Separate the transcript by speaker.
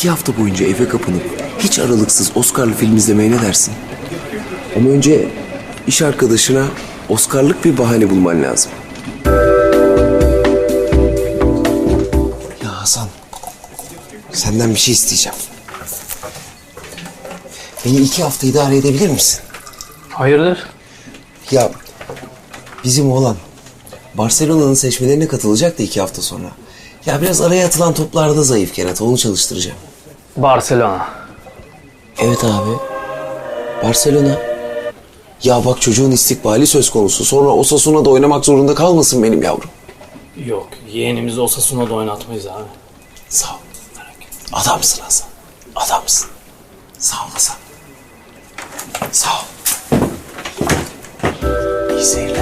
Speaker 1: iki hafta boyunca eve kapanıp hiç aralıksız Oscar'lı film izlemeye ne dersin? Ama önce iş arkadaşına Oscar'lık bir bahane bulman lazım. Ya Hasan, senden bir şey isteyeceğim. Beni iki hafta idare edebilir misin?
Speaker 2: Hayırdır?
Speaker 1: Ya bizim oğlan Barcelona'nın seçmelerine katılacak da iki hafta sonra. Ya biraz araya atılan toplarda zayıf Kenan. Onu çalıştıracağım.
Speaker 2: Barcelona.
Speaker 1: Evet abi. Barcelona. Ya bak çocuğun istikbali söz konusu. Sonra Osasuna'da oynamak zorunda kalmasın benim yavrum.
Speaker 2: Yok, yeğenimizi Osasuna'da oynatmayız abi.
Speaker 1: Sağ ol. Adamsın Hasan. Adamsın. Sağ ol Hasan. Sağ ol. İyi seyirler.